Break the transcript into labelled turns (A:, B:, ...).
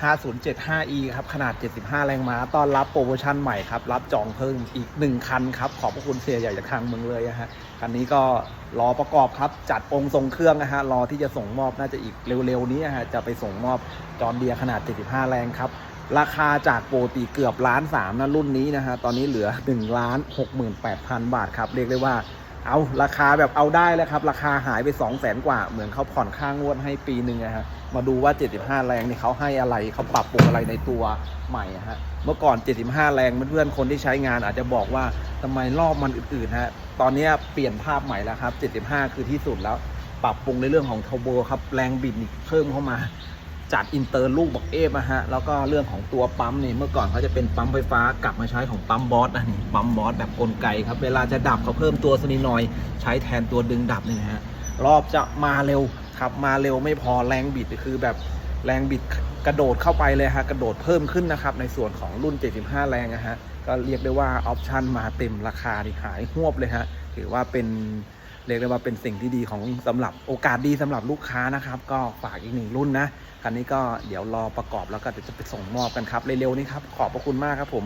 A: 5075e ครับ ขนาด 75 แรงม้า ต้อนรับโปรโมชั่นใหม่ครับ รับจองเพิ่มอีก 1 คันครับ ขอบพระคุณเสียใหญ่จากทางเมืองเลยนะฮะ คันนี้ก็รอประกอบครับ จัดองค์ทรงเครื่องนะฮะ รอที่จะส่งมอบน่าจะอีกเร็วๆ นี้นะฮะ จะไปส่งมอบจอนเดียขนาด 75 แรงครับ ราคาจากโปกติเกือบล้านสามนะรุ่นนี้นะฮะ ตอนนี้เหลือ1ล้าน68,000 บาทครับ เรียกได้ว่า เอาราคาแบบเอาได้แล้วครับ ราคาหายไป2 0 0แสนกว่า เหมือนเขาผ่อนค่างวดให้ปีหนึ่งนะฮะมาดูว่า 75 แรงนี่เขาให้อะไรเขาปรับปรุงอะไรในตัวใหม่ฮะเมื่อก่อน 75 แรงเพื่อนๆคนที่ใช้งานอาจจะบอกว่าทำไมรอบมันอื่นๆฮะตอนนี้เปลี่ยนภาพใหม่แล้วครับ 75 คือที่สุดแล้ว ปรับปรุงในเรื่องของเทอร์โบครับแรงบิดเพิ่มเข้ามา จัดอินเตอร์ลูกบักเอฟอะฮะ แล้วก็เรื่องของตัวปั๊มนี่เมื่อก่อนเขาจะเป็นปั๊มไฟฟ้ากลับมาใช้ของปั๊มบอสนะนี่ปั๊มบอสแบบกลไกครับ เวลาจะดับเขาเพิ่มตัวสนินอยใช้แทนตัวดึงดับนี่นะฮะรอบจะมาเร็วครับมาเร็วไม่พอแรงบิดคือแบบแรงบิดกระโดดเข้าไปเลยฮะกระโดดเพิ่มขึ้นนะครับในส่วนของรุ่น 75 แรงนะฮะก็เรียกได้ว่าออปชันมาเต็มราคาที่หายหวบเลยฮะถือว่าเป็น เรียกได้ว่าเป็นสิ่งที่ดีของสำหรับโอกาสดีสำหรับลูกค้านะครับ ก็ฝากอีกหนึ่งรุ่นนะคันนี้ก็เดี๋ยวรอประกอบแล้วก็เดี๋ยวจะไปส่งมอบกันครับเร็วๆนี้ครับขอบพระคุณมากครับผม